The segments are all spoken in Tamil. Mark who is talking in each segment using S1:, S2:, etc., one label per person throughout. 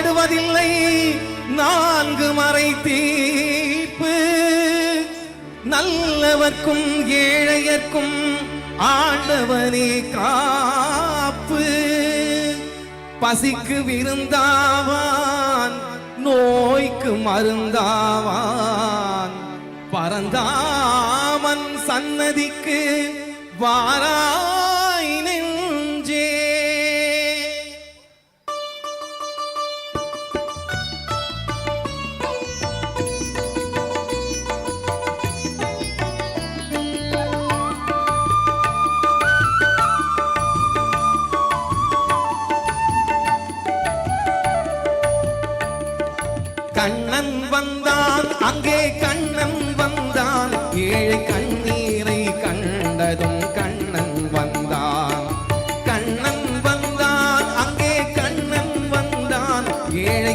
S1: படுவதில்லை. நான்கு மறை தீர்ப்பு. நல்லவர்க்கும் ஏழையர்க்கும் ஆண்டவனே காப்பு. பசிக்கு விருந்தாவான் நோய்க்கு மருந்தாவான். பரந்தாமன் சன்னதிக்கு வாரா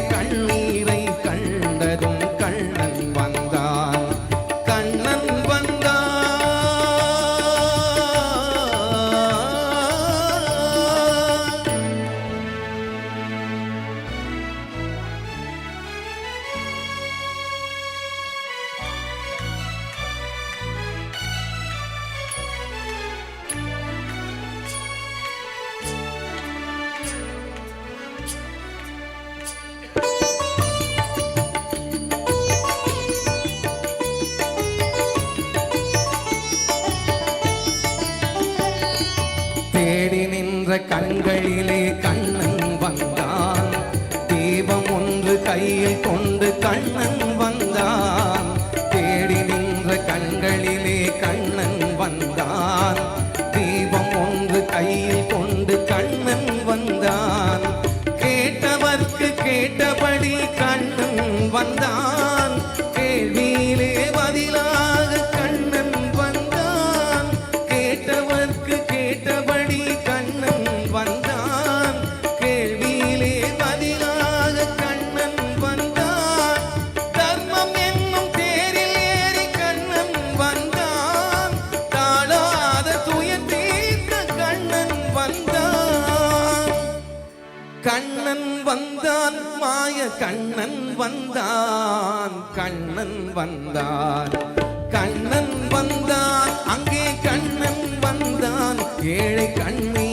S1: கண்ணீர் கண்களிலே கண்ணன் வந்தான். தீபம் ஒன்று கையில் கொண்டு கண்ணன் வந்தான். கண்ணன் வந்தான் மாய கண்ணன் வந்தான் கண்ணன் வந்தான். கண்ணன் வந்தான் அங்கே கண்ணன் வந்தான் ஏழை கண்ணி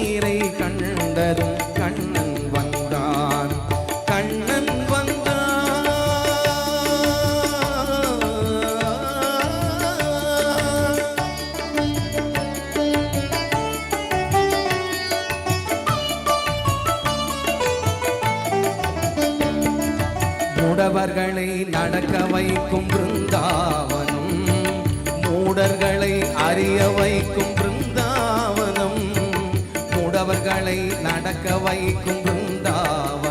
S1: வந்தவர்களை நடக்க வைக்கும்
S2: பிருந்தாவன்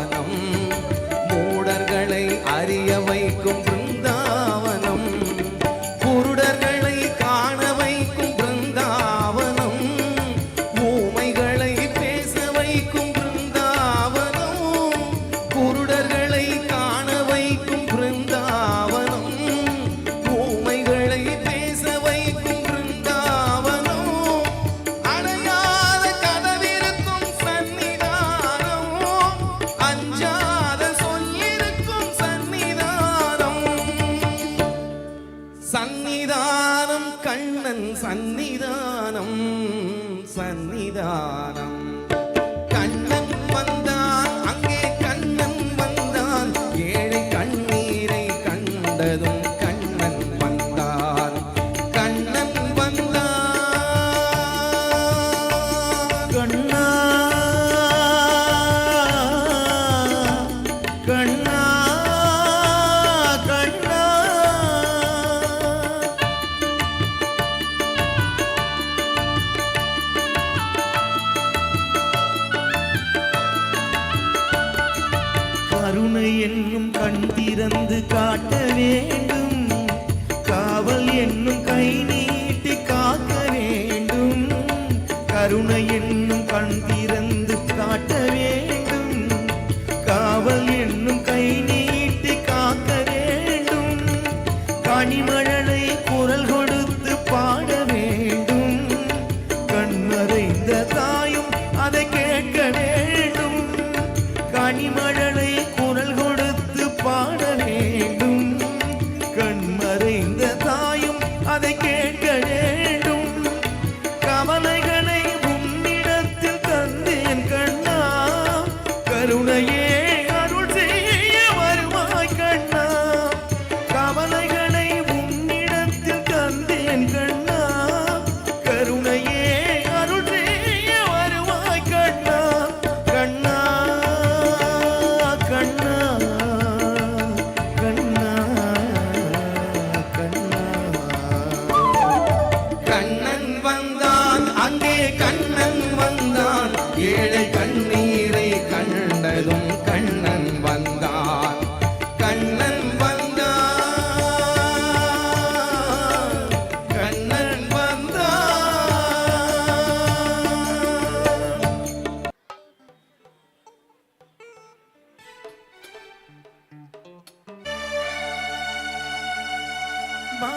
S2: സന്നിധാന கருணையின்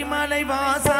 S2: கரிமலை வாசா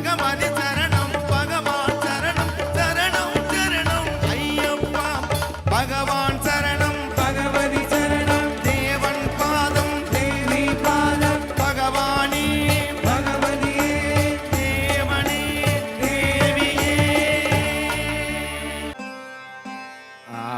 S2: மகமணி